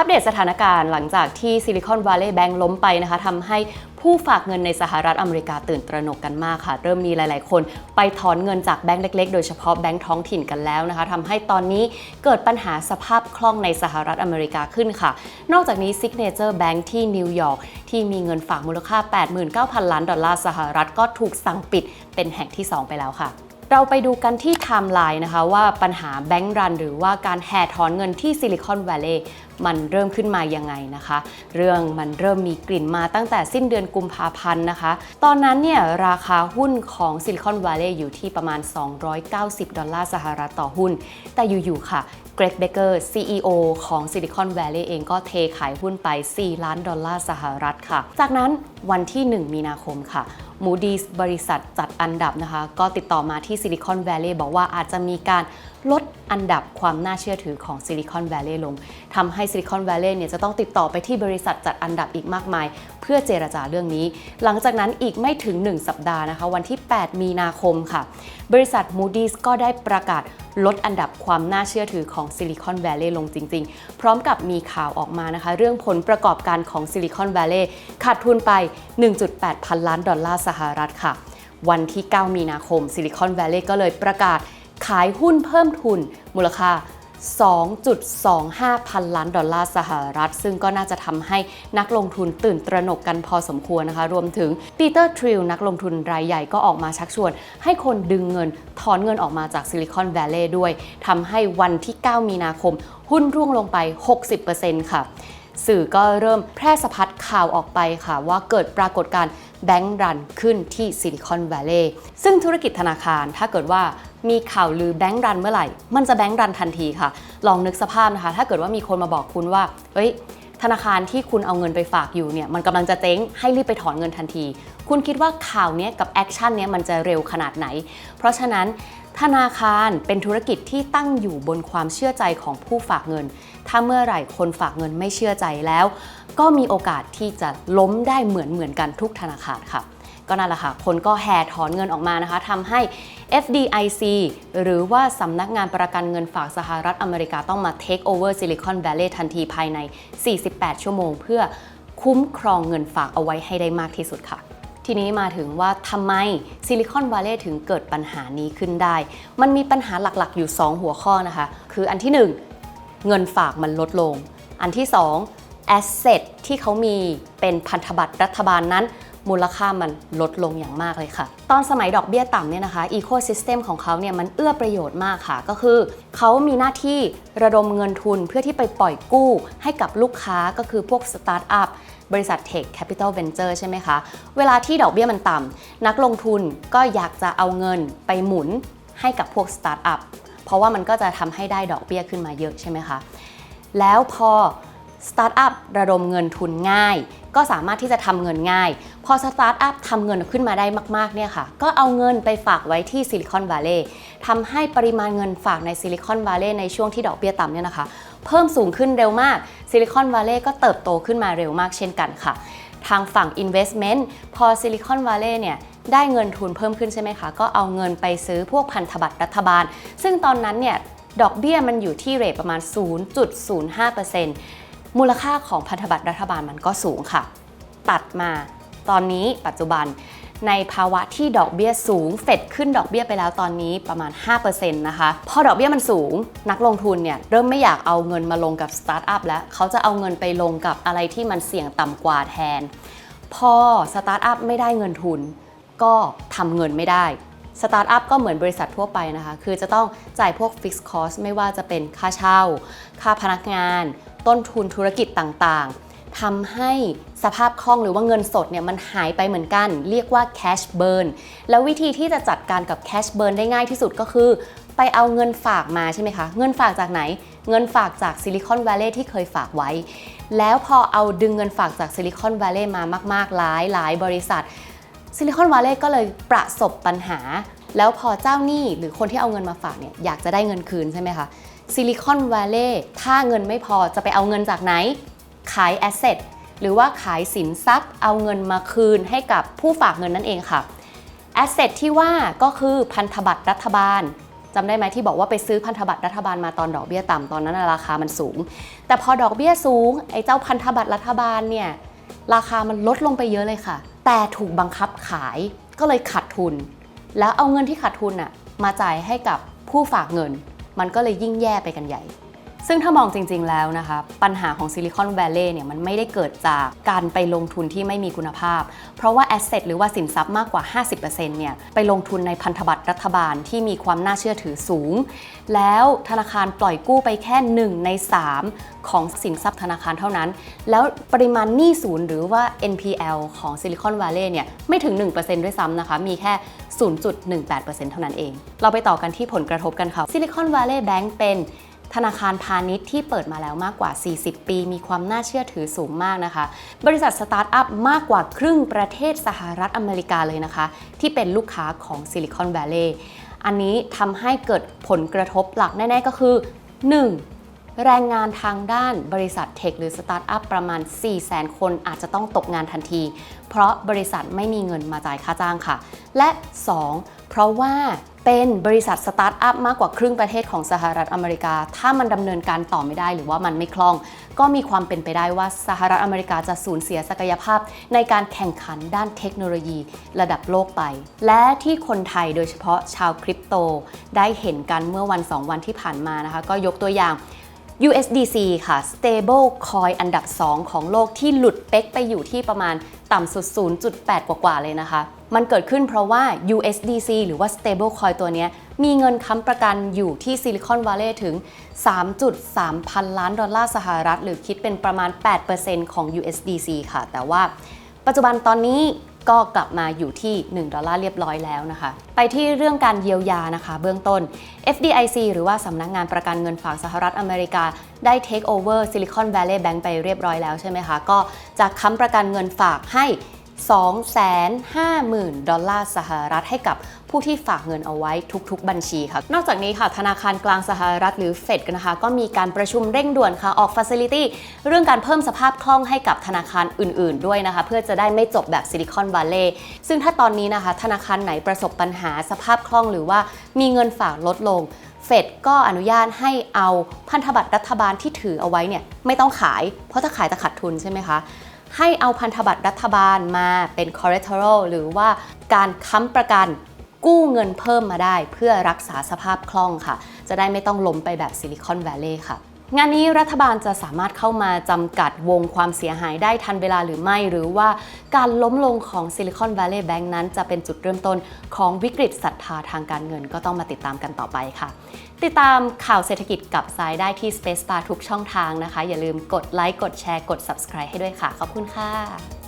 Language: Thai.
อัปเดตสถานการณ์หลังจากที่ซิลิคอนวัลเลย์แบงก์ล้มไปนะคะทำให้ผู้ฝากเงินในสหรัฐอเมริกาตื่นตระหนกกันมากค่ะ เริ่มมีหลายๆ คนไปถอนเงินจากแบงก์เล็ก ๆ โดยเฉพาะแบงก์ท้องถิ่นกันแล้วนะคะทำให้ตอนนี้เกิดปัญหาสภาพคล่องในสหรัฐอเมริกาขึ้นค่ะ นอกจากนี้ Signature Bank ที่นิวยอร์กที่มีเงินฝากมูลค่า 89,000 ล้านดอลลาร์สหรัฐก็ถูกสั่งปิดเป็นแห่งที่ 2 ไปแล้วค่ะ เราไปดูกันที่ไทม์ไลน์นะคะว่าปัญหาแบงก์รัน หรือว่าการแห่ถอนเงินที่ซิลิคอนแวลเลย์มันเริ่มขึ้นมายังไงนะคะ เรื่องมันเริ่มมีกลิ่นมาตั้งแต่สิ้นเดือนกุมภาพันธ์นะคะ ตอนนั้นเนี่ยราคาหุ้นของซิลิคอนแวลเลย์อยู่ที่ประมาณ 290 ดอลลาร์สหรัฐต่อหุ้น แต่อยู่ๆค่ะเกรกเบเกอร์ CEO ของ Silicon Valley เองก็เทขายหุ้นไป 4 ล้านดอลลาร์สหรัฐค่ะ จากนั้น วันที่ 1 มีนาคมค่ะ Moody's บริษัทจัดอันดับนะคะ ก็ติดต่อมาที่ Silicon Valley บอกว่าอาจจะมีการลดอันดับความน่าเชื่อถือของ Silicon Valley ลงทำให้ Silicon Valley เนี่ยจะต้องติดต่อไปที่บริษัทจัดอันดับอีกมากมาย เพื่อเจรจาเรื่องนี้ หลังจากนั้นอีกไม่ถึง 1 สัปดาห์นะคะ วันที่ 8 มีนาคมค่ะ บริษัท Moody's ก็ได้ประกาศลดอันดับความน่าเชื่อถือของ Silicon Valley ลงจริง ๆ พร้อมกับมีข่าวออกมานะคะ เรื่องผลประกอบการของ Silicon Valley ขาดทุนไป1.8 พันล้านดอลลาร์สหรัฐค่ะ วันที่ 9 มีนาคม Silicon Valley ก็เลยประกาศขายหุ้นเพิ่มทุนมูลค่า 2.25 พันล้านดอลลาร์สหรัฐ ซึ่งก็น่าจะทำให้นักลงทุนตื่นตระหนกกันพอสมควรนะคะ รวมถึงปีเตอร์ทริลนักลงทุนรายใหญ่ก็ออกมาชักชวน ให้คนดึงเงินถอนเงินออกมาจากซิลิคอนแวลลย์ด้วยทำให้วันที่ 9 มีนาคม หุ้นร่วงลงไป 60%ค่ะ สื่อก็เริ่มแพร่สะพัดข่าวออกไปค่ะ ว่าเกิดปรากฏการณ์แบงก์รันขึ้นที่ซิลิคอนแวลลย์ซึ่งธุรกิจธนาคารถ้าเกิดว่ามีข่าวลือแบงก์รันเมื่อไหร่ มันจะแบงก์รันทันทีค่ะ ลองนึกสภาพนะคะ ถ้าเกิดว่ามีคนมาบอกคุณว่า เฮ้ย ธนาคารที่คุณเอาเงินไปฝากอยู่เนี่ย มันกำลังจะเจ๊ง ให้รีบไปถอนเงินทันที คุณคิดว่าข่าวนี้กับแอคชั่นเนี้ยมันจะเร็วขนาดไหน เพราะฉะนั้นธนาคารเป็นธุรกิจที่ตั้งอยู่บนความเชื่อใจของผู้ฝากเงิน ถ้าเมื่อไหร่คนฝากเงินไม่เชื่อใจแล้ว ก็มีโอกาสที่จะล้มได้เหมือนเหมือนกันทุกธนาคารค่ะ ก็นั่นแหละค่ะ คนก็แห่ถอนเงินออกมานะคะทำให้ FDIC หรือว่าสำนักงานประกันเงินฝากสหรัฐอเมริกาต้องมา take over Silicon Valley ทันทีภายใน 48 ชั่วโมง เพื่อคุ้มครองเงินฝากเอาไว้ให้ได้มากที่สุดค่ะทีนี้มาถึงว่าทำไมซิลิคอนวัลเลย์ถึงเกิดปัญหานี้ขึ้นได้ มันมีปัญหาหลักๆ อยู่ 2 หัวข้อนะคะ คืออันที่ 1 เงินฝากมันลดลง อันที่2 asset ที่เขามีเป็นพันธบัตรรัฐบาลนั้น มูลค่ามันลดลงอย่างมากเลยค่ะ ตอนสมัยดอกเบี้ยต่ำเนี่ยนะคะ ecosystem ของเขาเนี่ยมันเอื้อประโยชน์มากค่ะ ก็คือ เขามีหน้าที่ระดมเงินทุนเพื่อที่ไปปล่อยกู้ ให้กับลูกค้าก็คือพวกสตาร์ทอัพบริษัท Tech Capital Venture ใช่ไหมคะ เวลาที่ดอกเบี้ยมันต่ำนักลงทุนก็อยากจะเอาเงินไปหมุนให้กับพวกสตาร์ทอัพ เพราะว่ามันก็จะทำให้ได้ดอกเบี้ยขึ้นมาเยอะใช่ไหมคะ แล้วพอสตาร์ทอัพระดมเงินทุนง่าย ก็สามารถที่จะทำเงินง่าย พอสตาร์ทอัพทำเงินขึ้นมาได้มากๆเนี่ยค่ะ ก็เอาเงินไปฝากไว้ที่ซิลิคอนวัลเลย์ทำให้ปริมาณเงินฝากในซิลิคอนวัลเลย์ในช่วงที่ดอกเบี้ยต่ำเนี่ยนะคะ เพิ่มสูงขึ้นเร็วมากซิลิคอนวัลเลย์ก็เติบโตขึ้นมาเร็วมากเช่นกันค่ะ ทางฝั่ง Investment พอซิลิคอนวัลเลย์เนี่ย ได้เงินทุนเพิ่มขึ้นใช่ไหมคะ ก็เอาเงินไปซื้อพวกพันธบัตรรัฐบาล ซึ่งตอนนั้นเนี่ยดอกเบี้ยมันอยู่ที่เรทประมาณ 0.05%มูลค่าของพันธบัตรรัฐบาลมันก็สูงค่ะ ตัดมาตอนนี้ปัจจุบันในภาวะที่ดอกเบี้ยสูง เฟดขึ้นดอกเบี้ยไปแล้วตอนนี้ประมาณ 5%นะคะ พอดอกเบี้ยมันสูง นักลงทุนเนี่ยเริ่มไม่อยากเอาเงินมาลงกับสตาร์ทอัพแล้ว เขาจะเอาเงินไปลงกับอะไรที่มันเสี่ยงต่ำกว่าแทน พอสตาร์ทอัพไม่ได้เงินทุน ก็ทำเงินไม่ได้สตาร์ทอัพก็เหมือนบริษัททั่วไปนะคะ คือจะต้องจ่ายพวกฟิกซ์คอสไม่ว่าจะเป็นค่าเช่า ค่าพนักงาน ต้นทุนธุรกิจต่างๆทำให้สภาพคล่องหรือว่าเงินสดเนี่ยมันหายไปเหมือนกัน เรียกว่า cash burn แล้ววิธีที่จะจัดการกับ cash burn ได้ง่ายที่สุดก็คือ ไปเอาเงินฝากมาใช่ไหมคะ เงินฝากจากไหน เงินฝากจากซิลิคอนแวลเลย์ที่เคยฝากไว้ แล้วพอเอาดึงเงินฝากจากซิลิคอนแวลเลย์มามากๆหลายหลายบริษัท ซิลิคอนวัลเลย์ก็เลยประสบปัญหา แล้วพอเจ้าหนี้หรือคนที่เอาเงินมาฝากเนี่ยอยากจะได้เงินคืนใช่ไหมคะซิลิคอนวัลเลย์ถ้าเงินไม่พอจะไปเอาเงินจากไหน ขายแอสเซทหรือว่าขายสินทรัพย์ เอาเงินมาคืนให้กับผู้ฝากเงินนั่นเองค่ะแอสเซทที่ว่าก็คือพันธบัตรรัฐบาลจำได้ไหมที่บอกว่าไปซื้อพันธบัตรรัฐบาลมาตอนดอกเบี้ยต่ำตอนนั้นราคามันสูง แต่พอดอกเบี้ยสูงไอ้เจ้าพันธบัตรรัฐบาลเนี่ยราคามันลดลงไปเยอะเลยค่ะแต่ถูกบังคับขายก็เลยขาดทุน แล้วเอาเงินที่ขาดทุนน่ะมาจ่ายให้กับผู้ฝากเงิน มันก็เลยยิ่งแย่ไปกันใหญ่ ซึ่งถ้ามองจริง ๆ แล้วนะคะ ปัญหาของซิลิคอนแวลลย์เนี่ยมันไม่ได้เกิดจากการไปลงทุนที่ไม่มีคุณภาพ เพราะว่าแอสเซทหรือว่าสินทรัพย์มากกว่า 50%เนี่ยไปลงทุนในพันธบัตรรัฐบาลที่มีความน่าเชื่อถือสูง แล้วธนาคารปล่อยกู้ไปแค่ 1 ใน 3 ของสินทรัพย์ธนาคารเท่านั้น แล้วปริมาณหนี้ศูนย์หรือว่า NPL ของซิลิคอนแวลลย์เนี่ยไม่ถึง 1%ด้วยซ้ำนะคะ มีแค่ 0.18%เท่านั้นเอง เราไปต่อกันที่ผลกระทบกันค่ะซิลิคอนแวลลย์แบงก์เป็น ธนาคารพาณิชย์ที่เปิดมาแล้วมากกว่า 40 ปี มีความน่าเชื่อถือสูงมากนะคะ บริษัทสตาร์ทอัพมากกว่าครึ่งประเทศสหรัฐอเมริกาเลยนะคะ ที่เป็นลูกค้าของซิลิคอนแวลลย์อันนี้ทำให้เกิดผลกระทบหลักแน่ ๆ ก็คือ 1. แรงงานทางด้านบริษัทเทคหรือสตาร์ทอัพประมาณ 4 0 0 0 0 คนอาจจะต้องตกงานทันที เพราะบริษัทไม่มีเงินมาจ่ายค่าจ้างค่ะ และ 2. เพราะว่า เป็นบริษัทสตาร์ทอัพมากกว่าครึ่งประเทศของสหรัฐอเมริกา ถ้ามันดำเนินการต่อไม่ได้หรือว่ามันไม่คล่อง ก็มีความเป็นไปได้ว่าสหรัฐอเมริกาจะสูญเสียศักยภาพ ในการแข่งขันด้านเทคโนโลยีระดับโลกไป และที่คนไทยโดยเฉพาะชาวคริปโต ได้เห็นกันเมื่อวัน 2 วันที่ผ่านมานะคะ ก็ยกตัวอย่าง USDC ค่ะ stable coin อันดับ 2 ของโลกที่หลุดเป๊กไปอยู่ที่ประมาณต่ำสุด 0.8 กว่าๆเลยนะคะ มันเกิดขึ้นเพราะว่า USDC หรือว่า stable coin ตัวนี้มีเงินค้ำประกันอยู่ที่ Silicon Valley ถึง 3.3 พันล้านดอลลาร์สหรัฐ หรือคิดเป็นประมาณ 8%ของ USDC ค่ะ แต่ว่าปัจจุบันตอนนี้ ก็กลับมาอยู่ที่ 1 ดอลลาร์เรียบร้อยแล้วนะคะ ไปที่เรื่องการเยียวยานะคะ เบื้องต้น FDIC หรือว่าสำนักงานประกันเงินฝากสหรัฐอเมริกา ได้ take over Silicon Valley Bank ไปเรียบร้อยแล้วใช่ไหมคะ ก็จะค้ำประกันเงินฝากให้ 250,000 ดอลลาร์สหรัฐให้กับผู้ที่ฝากเงินเอาไว้ทุกๆ บัญชีค่ะ นอกจากนี้ค่ะ ธนาคารกลางสหรัฐหรือเฟดนะคะ ก็มีการประชุมเร่งด่วนค่ะออก Facility เรื่องการเพิ่มสภาพคล่องให้กับธนาคารอื่นๆ ด้วยนะคะ เพื่อจะได้ไม่จบแบบซิลิคอนวัลเลย์ซึ่งถ้าตอนนี้นะคะ ธนาคารไหนประสบปัญหาสภาพคล่องหรือว่ามีเงินฝากลดลงเฟดก็อนุญาตให้เอาพันธบัตรรัฐบาลที่ถือเอาไว้เนี่ยไม่ต้องขาย เพราะถ้าขายจะขาดทุนใช่ไหมคะ ให้เอาพันธบัตรรัฐบาลมาเป็น collateral หรือว่าการค้ำประกันกู้เงินเพิ่มมาได้เพื่อรักษาสภาพคล่องค่ะ จะได้ไม่ต้องล้มไปแบบซิลิคอนแวลลย์ค่ะ งานนี้รัฐบาลจะสามารถเข้ามาจำกัดวงความเสียหายได้ทันเวลาหรือไม่ หรือว่าการล้มลงของซิลิคอนแวลลีย์แบงก์นั้นจะเป็นจุดเริ่มต้นของวิกฤตศรัทธาทางการเงินก็ต้องมาติดตามกันต่อไปค่ะ ติดตามข่าวเศรษฐกิจกับสายได้ที่ Space Bar ทุกช่องทางนะคะ อย่าลืมกดไลค์กดแชร์กด subscribe ให้ด้วยค่ะ ขอบคุณค่ะ